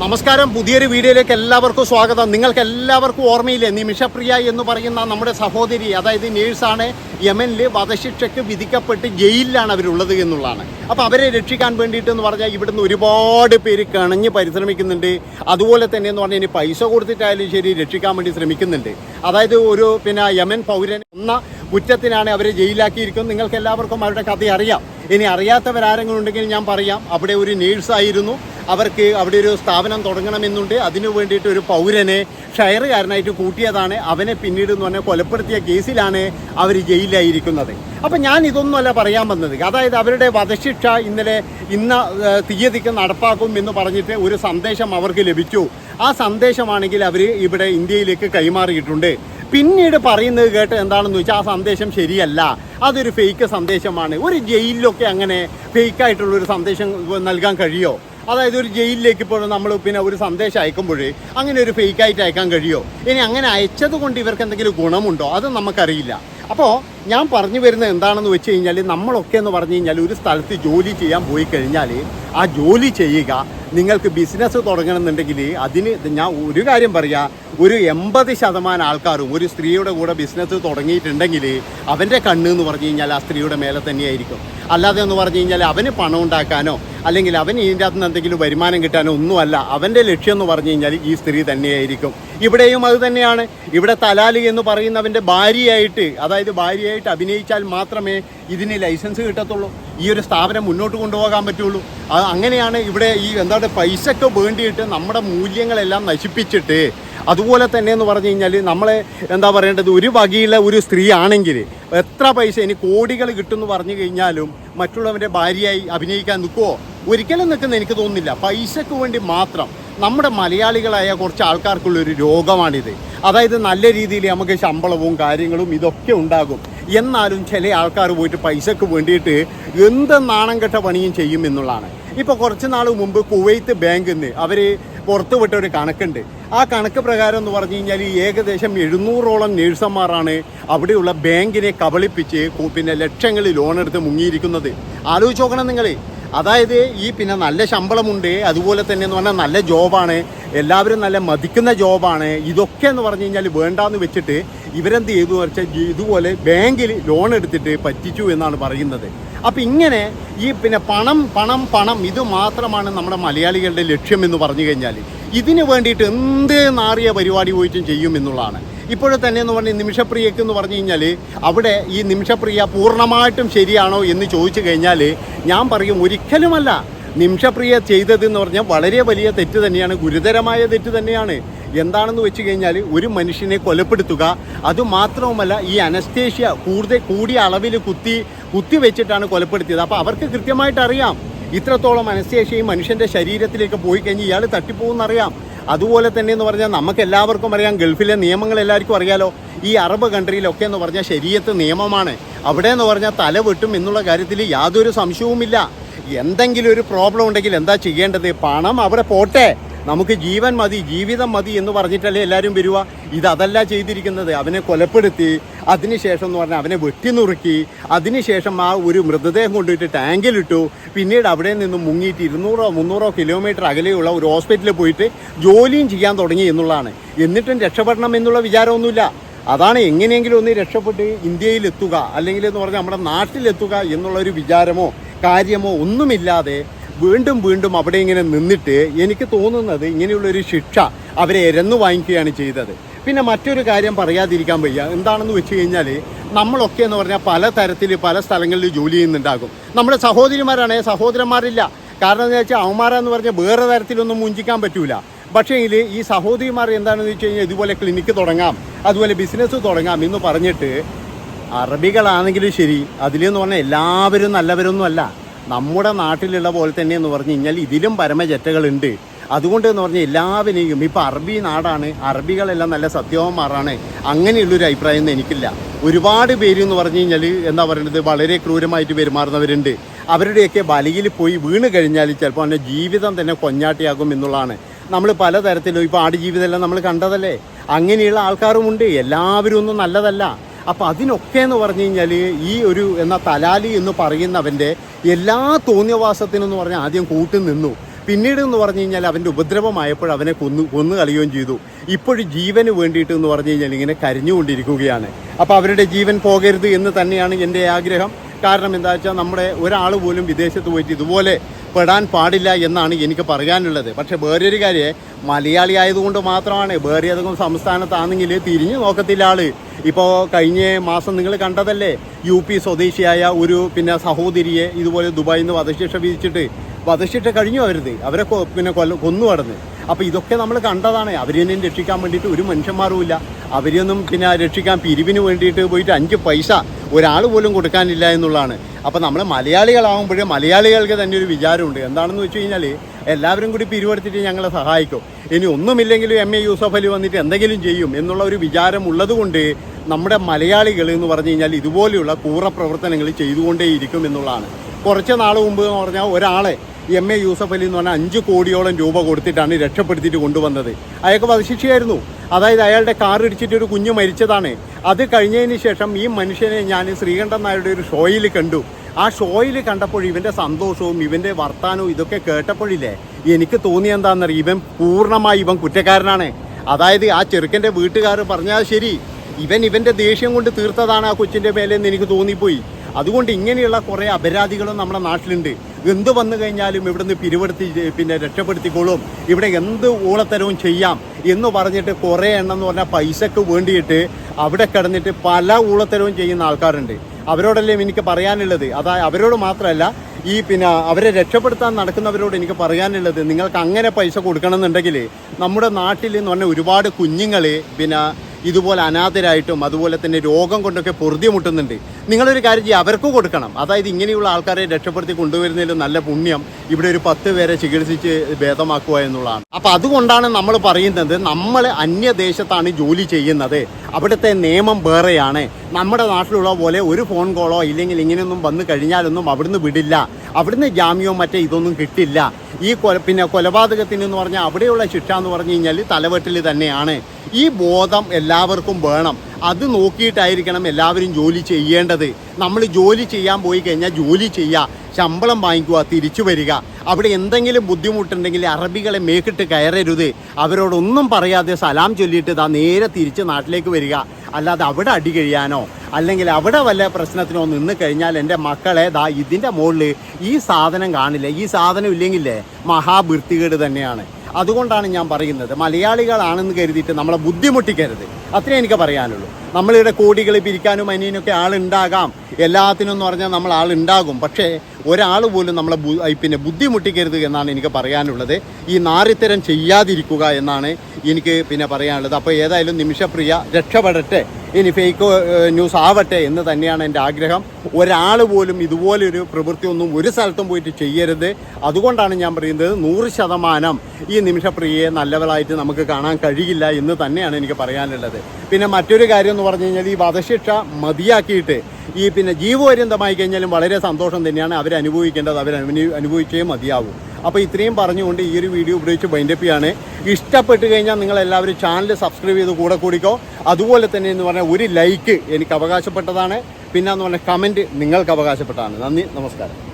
നമസ്കാരം. പുതിയൊരു വീഡിയോയിലേക്ക് എല്ലാവർക്കും സ്വാഗതം. നിങ്ങൾക്ക് എല്ലാവർക്കും ഓർമ്മയില്ലേ? നിമിഷപ്രിയ എന്ന് പറയുന്ന നമ്മുടെ സഹോദരി അതായത് നേഴ്സാണ് യമനിൽ വധശിക്ഷയ്ക്ക് വിധിക്കപ്പെട്ട് ജയിലിലാണ് അവരുള്ളത് എന്നുള്ളതാണ്. അപ്പോൾ അവരെ രക്ഷിക്കാൻ വേണ്ടിയിട്ട് എന്ന് പറഞ്ഞാൽ ഇവിടുന്ന് ഒരുപാട് പേര് കണഞ്ഞ് പരിശ്രമിക്കുന്നുണ്ട്. അതുപോലെ തന്നെ എന്ന് പറഞ്ഞാൽ ഇനി പൈസ കൊടുത്തിട്ടായാലും ശരി രക്ഷിക്കാൻ വേണ്ടി ശ്രമിക്കുന്നുണ്ട്. അതായത് ഒരു പിന്നെ യമൻ പൗരൻ എന്ന കുറ്റത്തിനാണ് അവരെ ജയിലാക്കിയിരിക്കുന്നത്. നിങ്ങൾക്ക് എല്ലാവർക്കും അവരുടെ കഥ അറിയാം. ഇനി അറിയാത്തവരാരെങ്കിലും ഉണ്ടെങ്കിൽ ഞാൻ പറയാം. അവിടെ ഒരു നേഴ്സായിരുന്നു അവർക്ക് അവിടെ ഒരു സ്ഥാപനം തുടങ്ങണമെന്നുണ്ട്. അതിനു വേണ്ടിയിട്ട് ഒരു പൗരനെ ഷെയറുകാരനായിട്ട് കൂട്ടിയതാണ്. അവനെ പിന്നീട് എന്ന് പറഞ്ഞാൽ കൊലപ്പെടുത്തിയ കേസിലാണ് അവർ ജയിലിലായിരിക്കുന്നത്. അപ്പം ഞാൻ ഇതൊന്നുമല്ല പറയാൻ വന്നത്. അതായത് അവരുടെ വധശിക്ഷ ഇന്നലെ ഇന്ന തീയതിക്ക് നടപ്പാക്കും എന്ന് പറഞ്ഞിട്ട് ഒരു സന്ദേശം അവർക്ക് ലഭിച്ചു. ആ സന്ദേശമാണെങ്കിൽ അവർ ഇവിടെ ഇന്ത്യയിലേക്ക് കൈമാറിയിട്ടുണ്ട്. പിന്നീട് പറയുന്നത് കേട്ട് എന്താണെന്ന് വെച്ചാൽ ആ സന്ദേശം ശരിയല്ല. അതൊരു ഫേക്ക് സന്ദേശമാണ്. ഒരു ജയിലിലൊക്കെ അങ്ങനെ ഫേക്കായിട്ടുള്ള ഒരു സന്ദേശം നൽകാൻ കഴിയോ? അതായത് ഒരു ജയിലിലേക്ക് ഇപ്പോൾ നമ്മൾ പിന്നെ ഒരു സന്ദേശം അയക്കുമ്പോൾ അങ്ങനെ ഒരു ഫേക്കായിട്ട് അയക്കാൻ കഴിയോ? ഇനി അങ്ങനെ അയച്ചത് കൊണ്ട് ഇവർക്ക് എന്തെങ്കിലും ഗുണമുണ്ടോ? അത് നമുക്കറിയില്ല. അപ്പോൾ ഞാൻ പറഞ്ഞു വരുന്നത് എന്താണെന്ന് വെച്ച് കഴിഞ്ഞാൽ നമ്മളൊക്കെ എന്ന് പറഞ്ഞു കഴിഞ്ഞാൽ ഒരു സ്ഥലത്ത് ജോലി ചെയ്യാൻ പോയി കഴിഞ്ഞാൽ ആ ജോലി ചെയ്യുക നിങ്ങൾക്ക് ബിസിനസ് തുടങ്ങണമെന്നുണ്ടെങ്കിൽ അതിന് ഞാൻ ഒരു കാര്യം പറയാം ഒരു എൺപത് ശതമാനം ആൾക്കാരും ഒരു സ്ത്രീയുടെ കൂടെ ബിസിനസ് തുടങ്ങിയിട്ടുണ്ടെങ്കിൽ അവന്റെ കണ്ണ് എന്ന് പറഞ്ഞു കഴിഞ്ഞാൽ ആ സ്ത്രീയുടെ മേലെ തന്നെയായിരിക്കും. അല്ലാതെ എന്ന് പറഞ്ഞു കഴിഞ്ഞാൽ അവന് പണം ഉണ്ടാക്കാനോ അല്ലെങ്കിൽ അവൻ ഇതിന്റെ അകത്ത് നിന്ന് എന്തെങ്കിലും വരുമാനം കിട്ടാനോ ഒന്നുമല്ല. അവന്റെ ലക്ഷ്യം എന്ന് പറഞ്ഞു കഴിഞ്ഞാൽ ഈ സ്ത്രീ തന്നെയായിരിക്കും. ഇവിടെയും അത് തന്നെയാണ്. ഇവിടെ തലാലി എന്ന് പറയുന്നവന്റെ ഭാര്യയായിട്ട് അതായത് ഭാര്യയായിട്ട് അഭിനയിച്ചാൽ മാത്രമേ ഇതിന് ലൈസൻസ് കിട്ടത്തുള്ളൂ. ഈ ഒരു സ്ഥാപനം മുന്നോട്ട് കൊണ്ടുപോകാൻ പറ്റുള്ളൂ. അങ്ങനെയാണ് ഇവിടെ ഈ എന്താണ് പൈസക്ക് വേണ്ടിയിട്ട് നമ്മുടെ മൂല്യങ്ങളെല്ലാം നശിപ്പിച്ചിട്ട് അതുപോലെ തന്നെ എന്ന് പറഞ്ഞു കഴിഞ്ഞാൽ നമ്മളെ എന്താ പറയേണ്ടത്? ഒരു വകയിലെ ഒരു സ്ത്രീ ആണെങ്കിൽ എത്ര പൈസ ഇനി കോടികൾ കിട്ടുമെന്ന് പറഞ്ഞു കഴിഞ്ഞാലും മറ്റുള്ളവന്റെ ഭാര്യയായി അഭിനയിക്കാൻ നിൽക്കുമോ ഒരിക്കലും നിൽക്കുന്ന എനിക്ക് തോന്നുന്നില്ല. പൈസക്ക് വേണ്ടി മാത്രം നമ്മുടെ മലയാളികളായ കുറച്ച് ആൾക്കാർക്കുള്ള ഒരു രോഗമാണിത്. അതായത് നല്ല രീതിയിൽ നമുക്ക് ശമ്പളവും കാര്യങ്ങളും ഇതൊക്കെ ഉണ്ടാകും. എന്നാലും ചില ആൾക്കാർ പോയിട്ട് പൈസക്ക് വേണ്ടിയിട്ട് എന്ത് നാണം കെട്ട പണിയും ചെയ്യും എന്നുള്ളതാണ്. ഇപ്പോൾ കുറച്ച് നാൾ മുമ്പ് കുവൈത്ത് ബാങ്കിൽ നിന്ന് അവർ പുറത്തുവിട്ട ഒരു കണക്കുണ്ട്. ആ കണക്ക് പ്രകാരം എന്ന് പറഞ്ഞു കഴിഞ്ഞാൽ ഏകദേശം എഴുന്നൂറോളം നേഴ്സന്മാരാണ് അവിടെയുള്ള ബാങ്കിനെ കബളിപ്പിച്ച് പിന്നെ ലക്ഷങ്ങളിൽ ലോൺ എടുത്ത് മുങ്ങിയിരിക്കുന്നത്. ആലോചിച്ച് നോക്കണം നിങ്ങൾ അതായത് ഈ പിന്നെ നല്ല ശമ്പളമുണ്ട് അതുപോലെ തന്നെ എന്ന് പറഞ്ഞാൽ നല്ല ജോബാണ് എല്ലാവരും നല്ല മതിക്കുന്ന ജോബാണ് ഇതൊക്കെ എന്ന് പറഞ്ഞു കഴിഞ്ഞാൽ വേണ്ടാന്ന് വെച്ചിട്ട് ഇവരെന്ത് ചെയ്തു വെച്ചാൽ ഇതുപോലെ ബാങ്കിൽ ലോൺ എടുത്തിട്ട് പറ്റിച്ചു എന്നാണ് പറയുന്നത്. അപ്പം ഇങ്ങനെ ഈ പിന്നെ പണം പണം പണം ഇത് മാത്രമാണ് നമ്മുടെ മലയാളികളുടെ ലക്ഷ്യം എന്ന് പറഞ്ഞു കഴിഞ്ഞാൽ. ഇതിന് വേണ്ടിയിട്ട് എന്ത് നാറിയ പരിപാടി പോയിട്ടും ചെയ്യും എന്നുള്ളതാണ്. ഇപ്പോഴും തന്നെ എന്ന് പറഞ്ഞാൽ നിമിഷപ്രിയക്ക് എന്ന് പറഞ്ഞു കഴിഞ്ഞാൽ അവിടെ ഈ നിമിഷപ്രിയ പൂർണമായിട്ടും ശരിയാണോ എന്ന് ചോദിച്ചു കഴിഞ്ഞാൽ ഞാൻ പറയും ഒരിക്കലുമല്ല. നിമിഷപ്രിയ ചെയ്തതെന്ന് പറഞ്ഞാൽ വളരെ വലിയ തെറ്റ് തന്നെയാണ് ഗുരുതരമായ തെറ്റ് തന്നെയാണ്. എന്താണെന്ന് വെച്ച് കഴിഞ്ഞാൽ ഒരു മനുഷ്യനെ കൊലപ്പെടുത്തുക അതുമാത്രവുമല്ല ഈ അനസ്തേഷ്യ കൂടുതൽ കൂടിയ അളവിൽ കുത്തി കുത്തി വെച്ചിട്ടാണ് കൊലപ്പെടുത്തിയത്. അപ്പോൾ അവർക്ക് കൃത്യമായിട്ട് അറിയാം. ഇത്രത്തോളം അനസ്തേഷ്യയും മനുഷ്യന്റെ ശരീരത്തിലേക്ക് പോയി കഴിഞ്ഞ് ഇയാൾ തട്ടിപ്പോകുന്നറിയാം അതുപോലെ തന്നെ എന്ന് പറഞ്ഞാൽ നമുക്ക് എല്ലാവർക്കും അറിയാം ഗൾഫിലെ നിയമങ്ങൾ എല്ലാവർക്കും അറിയാലോ. ഈ അറബ് കൺട്രിയിലൊക്കെ എന്ന് പറഞ്ഞാൽ ശരീരത്ത് നിയമമാണ്. അവിടെ എന്ന് പറഞ്ഞാൽ തല വെട്ടും എന്നുള്ള കാര്യത്തിൽ യാതൊരു സംശയവുമില്ല. എന്തെങ്കിലും ഒരു പ്രോബ്ലം ഉണ്ടെങ്കിൽ എന്താ ചെയ്യേണ്ടത്? പണം അവിടെ പോട്ടെ. നമുക്ക് ജീവൻ മതി ജീവിതം മതി എന്ന് പറഞ്ഞിട്ടല്ലേ എല്ലാവരും വരുവാ. ഇത് അതല്ല ചെയ്തിരിക്കുന്നത്. അവനെ കൊലപ്പെടുത്തി അതിനുശേഷം എന്ന് പറഞ്ഞാൽ അവനെ വെട്ടി വെട്ടിനുറുക്കി അതിനുശേഷം ആ ഒരു മൃതദേഹം കൊണ്ടുപോയിട്ട് ടാങ്കിലിട്ടു. പിന്നീട് അവിടെ നിന്ന് മുങ്ങിയിട്ട് ഇരുന്നൂറോ മുന്നൂറോ കിലോമീറ്റർ അകലെയുള്ള ഒരു ഹോസ്പിറ്റലിൽ പോയിട്ട് ജോലിയും ചെയ്യാൻ തുടങ്ങി എന്നുള്ളതാണ്. എന്നിട്ടും രക്ഷപ്പെടണം എന്നുള്ള വിചാരമൊന്നുമില്ല. അതാണ് എങ്ങനെയെങ്കിലും ഒന്ന് രക്ഷപ്പെട്ട് ഇന്ത്യയിൽ എത്തുക അല്ലെങ്കിൽ എന്ന് പറഞ്ഞാൽ നമ്മുടെ നാട്ടിലെത്തുക എന്നുള്ള ഒരു വിചാരമോ കാര്യമോ ഒന്നുമില്ലാതെ വീണ്ടും വീണ്ടും അവിടെ ഇങ്ങനെ നിന്നിട്ട് എനിക്ക് തോന്നുന്നത് ഇങ്ങനെയുള്ളൊരു ശിക്ഷ അവരെ എരന്നു വാങ്ങിക്കുകയാണ് ചെയ്തത്. പിന്നെ മറ്റൊരു കാര്യം പറയാതിരിക്കാൻ വയ്യ. എന്താണെന്ന് വെച്ച് കഴിഞ്ഞാൽ നമ്മളൊക്കെ എന്ന് പറഞ്ഞാൽ പല തരത്തിൽ പല സ്ഥലങ്ങളിൽ ജോലി ചെയ്യുന്നുണ്ടാകും. നമ്മുടെ സഹോദരിമാരാണ് സഹോദരന്മാരില്ല. കാരണം എന്താ വെച്ചാൽ അവന്മാരെന്ന് പറഞ്ഞാൽ വേറെ തരത്തിലൊന്നും മുഞ്ചിക്കാൻ പറ്റൂല. പക്ഷേങ്കിൽ ഈ സഹോദരിമാർ എന്താണെന്ന് വെച്ച് കഴിഞ്ഞാൽ ഇതുപോലെ ക്ലിനിക്ക് തുടങ്ങാം അതുപോലെ ബിസിനസ് തുടങ്ങാം എന്ന് പറഞ്ഞിട്ട് അറബികളാണെങ്കിലും ശരി അതിലെന്ന് പറഞ്ഞാൽ എല്ലാവരും നല്ലവരൊന്നും അല്ല നമ്മുടെ നാട്ടിലുള്ള പോലെ തന്നെ എന്ന് പറഞ്ഞു കഴിഞ്ഞാൽ ഇതിലും പരമജറ്റകളുണ്ട് അതുകൊണ്ട് എന്ന് പറഞ്ഞാൽ എല്ലാവരെയും ഇപ്പം അറബി നാടാണ് അറബികളെല്ലാം നല്ല സത്യവന്മാരാണ്. അങ്ങനെയുള്ളൊരു അഭിപ്രായം ഒന്നും എനിക്കില്ല. ഒരുപാട് പേര് എന്ന് പറഞ്ഞു കഴിഞ്ഞാൽ എന്താ പറയുന്നത് വളരെ ക്രൂരമായിട്ട് പെരുമാറുന്നവരുണ്ട്. അവരുടെയൊക്കെ ബലിയിൽ പോയി വീണ് കഴിഞ്ഞാൽ ചിലപ്പോൾ അവന്റെ ജീവിതം തന്നെ കൊഞ്ഞാട്ടിയാകും എന്നുള്ളതാണ്. നമ്മൾ പലതരത്തിലും ഇപ്പോൾ ആടുജീവിതമെല്ലാം നമ്മൾ കണ്ടതല്ലേ? അങ്ങനെയുള്ള ആൾക്കാരുമുണ്ട്. എല്ലാവരും ഒന്നും നല്ലതല്ല. അപ്പോൾ അതിനൊക്കെ എന്ന് പറഞ്ഞു കഴിഞ്ഞാൽ ഈ ഒരു എന്ന തലാലി എന്ന് പറയുന്നവന്റെ എല്ലാ തോന്നിയവാസത്തിനും എന്ന് പറഞ്ഞാൽ ആദ്യം കൂട്ടി നിന്നു. പിന്നീട് എന്ന് പറഞ്ഞു കഴിഞ്ഞാൽ അവന്റെ ഉപദ്രവമായപ്പോൾ അവനെ കൊന്നു കൊന്നു കളയുകയും ചെയ്തു. ഇപ്പോഴും ജീവന് വേണ്ടിയിട്ട് എന്ന് പറഞ്ഞു കഴിഞ്ഞാൽ ഇങ്ങനെ കരഞ്ഞുകൊണ്ടിരിക്കുകയാണ്. അപ്പോൾ അവരുടെ ജീവൻ പോകരുത് എന്ന് തന്നെയാണ് എന്റെ ആഗ്രഹം. കാരണം എന്താ വെച്ചാൽ നമ്മുടെ ഒരാൾ പോലും വിദേശത്ത് പോയിട്ട് ഇതുപോലെ പെടാൻ പാടില്ല എന്നാണ് എനിക്ക് പറയാനുള്ളത്. പക്ഷേ വേറൊരു കാര്യം മലയാളി ആയതുകൊണ്ട് മാത്രമാണ് വേറെ ഏതെങ്കിലും സംസ്ഥാനത്താണെങ്കിൽ തിരിഞ്ഞു നോക്കത്തില്ല ആൾ. ഇപ്പോൾ കഴിഞ്ഞ മാസം നിങ്ങൾ കണ്ടതല്ലേ യു പി സ്വദേശിയായ ഒരു പിന്നെ സഹോദരിയെ ഇതുപോലെ ദുബായിൽ നിന്ന് വധശിക്ഷ വിധിച്ചിട്ട് വധശിക്ഷ കഴിഞ്ഞു അവരുത് അവരെ പിന്നെ കൊന്നു കടന്ന് അപ്പോൾ ഇതൊക്കെ നമ്മൾ കണ്ടതാണ്. അവരെന്നെ രക്ഷിക്കാൻ വേണ്ടിയിട്ട് ഒരു മനുഷ്യന്മാരും ഇല്ല അവരെയൊന്നും പിന്നെ രക്ഷിക്കാൻ പിരിവിന് വേണ്ടിയിട്ട് പോയിട്ട് അഞ്ച് പൈസ ഒരാൾ പോലും കൊടുക്കാനില്ല എന്നുള്ളതാണ്. അപ്പോൾ നമ്മൾ മലയാളികളാകുമ്പോഴേ മലയാളികൾക്ക് തന്നെ ഒരു വിചാരമുണ്ട്. എന്താണെന്ന് വെച്ച് കഴിഞ്ഞാൽ എല്ലാവരും കൂടി പിരിവെടുത്തിട്ട് ഞങ്ങളെ സഹായിക്കും. ഇനി ഒന്നുമില്ലെങ്കിലും എം എ യൂസഫ് അലി വന്നിട്ട് എന്തെങ്കിലും ചെയ്യും എന്നുള്ള ഒരു വിചാരം ഉള്ളതുകൊണ്ട് നമ്മുടെ മലയാളികൾ എന്ന് പറഞ്ഞു കഴിഞ്ഞാൽ ഇതുപോലെയുള്ള കൂറ പ്രവർത്തനങ്ങൾ ചെയ്തുകൊണ്ടേയിരിക്കും എന്നുള്ളതാണ്. കുറച്ച് നാൾ മുമ്പ് എന്ന് പറഞ്ഞാൽ ഒരാളെ എം എ യൂസഫ് അലി എന്ന് പറഞ്ഞാൽ അഞ്ച് കോടിയോളം രൂപ കൊടുത്തിട്ടാണ് രക്ഷപ്പെടുത്തിയിട്ട് കൊണ്ടുവന്നത്. അയാൾക്ക് വധശിക്ഷയായിരുന്നു. അതായത് അയാളുടെ കാർ ഇടിച്ചിട്ട് ഒരു കുഞ്ഞ് മരിച്ചതാണ്. അത് കഴിഞ്ഞതിന് ശേഷം ഈ മനുഷ്യനെ ഞാൻ ശ്രീകണ്ഠൻ നായരുടെ ഒരു ഷോയിൽ കണ്ടു. ആ ഷോയിൽ കണ്ടപ്പോൾ ഇവന്റെ സന്തോഷവും ഇവന്റെ വർത്താനവും ഇതൊക്കെ കേട്ടപ്പോഴില്ലേ എനിക്ക് തോന്നി എന്താണെന്നറിയാം ഇവൻ പൂർണമായി ഇവൻ കുറ്റക്കാരനാണ്. അതായത് ആ ചെറുക്കന്റെ വീട്ടുകാർ പറഞ്ഞാൽ ശരി ഇവൻ ഇവന്റെ ദേഷ്യം കൊണ്ട് തീർത്തതാണ് ആ കൊച്ചിന്റെ മേലെ എന്ന് എനിക്ക് തോന്നിപ്പോയി. അതുകൊണ്ട് ഇങ്ങനെയുള്ള കുറേ അപരാധികളും നമ്മുടെ നാട്ടിലുണ്ട്. എന്ത് വന്നു കഴിഞ്ഞാലും ഇവിടുന്ന് പിരിവെടുത്തി പിന്നെ രക്ഷപ്പെടുത്തിക്കോളും. ഇവിടെ എന്ത് ഊളത്തരവും ചെയ്യാം എന്ന് പറഞ്ഞിട്ട് കുറേ എണ്ണം എന്ന് പറഞ്ഞാൽ പൈസക്ക് വേണ്ടിയിട്ട് അവിടെ കിടന്നിട്ട് പല ഊളത്തരവും ചെയ്യുന്ന ആൾക്കാരുണ്ട്. അവരോടല്ലേ എനിക്ക് പറയാനുള്ളത്? അതായത് അവരോട് മാത്രമല്ല ഈ പിന്നെ അവരെ രക്ഷപ്പെടുത്താൻ നടക്കുന്നവരോട് എനിക്ക് പറയാനുള്ളത് നിങ്ങൾക്ക് അങ്ങനെ പൈസ കൊടുക്കണമെന്നുണ്ടെങ്കിൽ നമ്മുടെ നാട്ടിൽ എന്ന് പറഞ്ഞാൽ ഒരുപാട് കുഞ്ഞുങ്ങൾ പിന്നെ ഇതുപോലെ അനാഥരായിട്ടും അതുപോലെ തന്നെ രോഗം കൊണ്ടൊക്കെ പൊറുതി മുട്ടുന്നുണ്ട് നിങ്ങളൊരു കാര്യം ചെയ്യുക അവർക്ക് കൊടുക്കണം. അതായത് ഇങ്ങനെയുള്ള ആൾക്കാരെ രക്ഷപ്പെടുത്തി കൊണ്ടുവരുന്നതിൽ നല്ല പുണ്യം ഇവിടെ ഒരു പത്ത് പേരെ ചികിത്സിച്ച് ഭേദമാക്കുക എന്നുള്ളതാണ്. അപ്പം അതുകൊണ്ടാണ് നമ്മൾ പറയുന്നത് നമ്മൾ അന്യദേശത്താണ് ജോലി ചെയ്യുന്നത്. അവിടുത്തെ നിയമം വേറെയാണ്. നമ്മുടെ നാട്ടിലുള്ള പോലെ ഒരു ഫോൺ കോളോ ഇല്ലെങ്കിൽ ഇങ്ങനെയൊന്നും വന്നു കഴിഞ്ഞാലൊന്നും അവിടുന്ന് വിടില്ല. അവിടുന്ന് ജാമ്യമോ മറ്റേ ഇതൊന്നും കിട്ടില്ല. ഈ കൊല പിന്നെ കൊലപാതകത്തിന് എന്ന് പറഞ്ഞാൽ അവിടെയുള്ള ശിക്ഷ എന്ന് പറഞ്ഞു കഴിഞ്ഞാൽ തലവെട്ടിൽ തന്നെയാണ്. ഈ ബോധം എല്ലാവർക്കും വേണം. അത് നോക്കിയിട്ടായിരിക്കണം എല്ലാവരും ജോലി ചെയ്യേണ്ടത്. നമ്മൾ ജോലി ചെയ്യാൻ പോയി കഴിഞ്ഞാൽ ജോലി ചെയ്യുക ശമ്പളം വാങ്ങിക്കുക തിരിച്ചു വരിക. അവിടെ എന്തെങ്കിലും ബുദ്ധിമുട്ടുണ്ടെങ്കിൽ അറബികളെ മേക്കിട്ട് കയറരുത്. അവരോടൊന്നും പറയാതെ സലാം ചൊല്ലിയിട്ട് ഇതാ നേരെ തിരിച്ച് നാട്ടിലേക്ക് വരിക. അല്ലാതെ അവിടെ അടി കഴിയാനോ അല്ലെങ്കിൽ അവിടെ വല്ല പ്രശ്നത്തിനോ നിന്ന് കഴിഞ്ഞാൽ എന്റെ മക്കളെ ദാ ഇതിന്റെ മുകളിൽ ഈ സാധനം കാണില്ല? ഈ സാധനം ഇല്ലെങ്കിലേ മഹാവൃത്തികേട് തന്നെയാണ്. അതുകൊണ്ടാണ് ഞാൻ പറയുന്നത്. മലയാളികളാണെന്ന് കരുതിയിട്ട് നമ്മളെ ബുദ്ധിമുട്ടിക്കരുത്. അത്രേ എനിക്ക് പറയാനുള്ളൂ. നമ്മളിവിടെ കോടികൾ പിരിക്കാനും അനിയനൊക്കെ ആളുണ്ടാകാം. എല്ലാത്തിനും എന്ന് പറഞ്ഞാൽ നമ്മൾ ആളുണ്ടാകും പക്ഷേ ഒരാൾ പോലും നമ്മളെ പിന്നെ ബുദ്ധിമുട്ടിക്കരുത് എന്നാണ് എനിക്ക് പറയാനുള്ളത്. ഈ നാറിത്തരം ചെയ്യാതിരിക്കുക എന്നാണ് എനിക്ക് പിന്നെ പറയാനുള്ളത്. അപ്പോൾ ഏതായാലും നിമിഷപ്രിയ രക്ഷപ്പെടട്ടെ. ഇനി ഫേക്ക് ന്യൂസ് ആവട്ടെ എന്ന് തന്നെയാണ് എന്റെ ആഗ്രഹം. ഒരാൾ പോലും ഇതുപോലൊരു പ്രവൃത്തി ഒന്നും ഒരു സ്ഥലത്തും പോയിട്ട് ചെയ്യരുത്. അതുകൊണ്ടാണ് ഞാൻ പറയുന്നത് നൂറ് ശതമാനം ഈ നിമിഷപ്രിയയെ നല്ലവളായിട്ട് നമുക്ക് കാണാൻ കഴിയില്ല എന്ന് തന്നെയാണ് എനിക്ക് പറയാനുള്ളത്. പിന്നെ മറ്റൊരു കാര്യം എന്ന് പറഞ്ഞു കഴിഞ്ഞാൽ ഈ വധശിക്ഷ മതിയാക്കിയിട്ട് ഈ പിന്നെ ജീവപര്യന്തമായി കഴിഞ്ഞാലും വളരെ സന്തോഷം തന്നെയാണ് അവർ അനുഭവിക്കേണ്ടത്. അവർ അനുഭവിക്കുകയും മതിയാവും. അപ്പോൾ ഇത്രയും പറഞ്ഞുകൊണ്ട് ഈ ഒരു വീഡിയോ ഉപയോഗിച്ച് ബൈൻഡപ്പ് ചെയ്യാണ്. ഇഷ്ടപ്പെട്ട് കഴിഞ്ഞാൽ നിങ്ങൾ എല്ലാവരും ചാനൽ സബ്സ്ക്രൈബ് ചെയ്ത് കൂടെ കൂടിക്കോ. അതുപോലെ തന്നെ എന്ന് പറഞ്ഞാൽ ഒരു ലൈക്ക് എനിക്ക് അവകാശപ്പെട്ടതാണ്. പിന്നെ എന്ന് പറഞ്ഞാൽ കമന്റ് നിങ്ങൾക്ക് അവകാശപ്പെട്ടതാണ്. നന്ദി നമസ്കാരം.